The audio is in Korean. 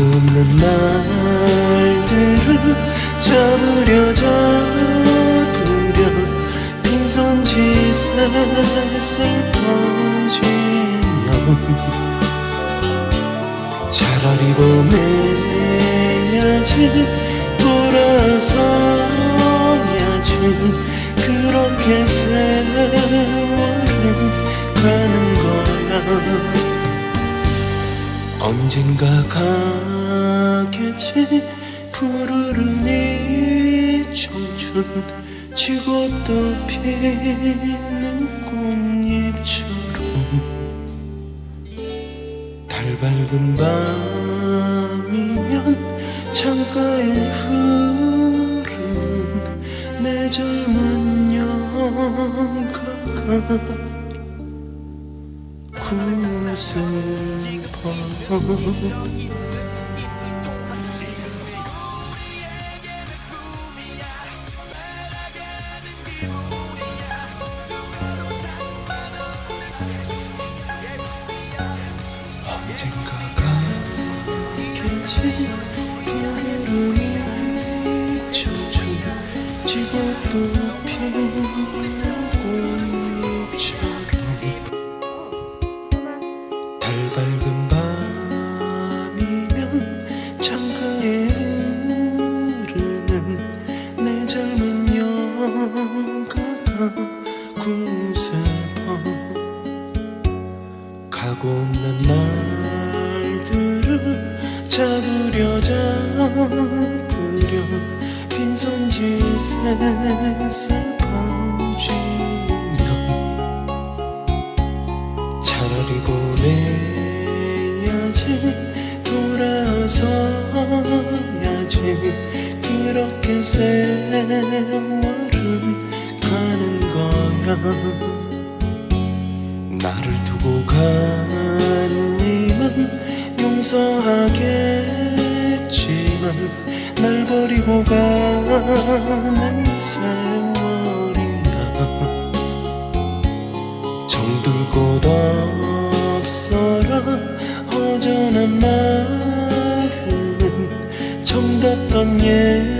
없는 날들을 잡으려 잡으려 빈손짓에 슬퍼지면 차라리 보내야지 돌아 언젠가 가겠지? 푸르른 이 청춘 지고 또 피는 꽃잎처럼 달 밝은 밤이면 창가에 흐르는 내 젊은 영가가 구슬퍼 언젠가 가겠지 청춘 지고 또 없는 날들을 잡으려 잡으려 빈손짓에 슬퍼지면 차라리 보내야지 돌아서야지 그렇게 세 나를 두고 간 님은 용서하겠지만 날 버리고 가는 세월이야. 정들 곳 없어라. 허전한 마음은 정답던 옛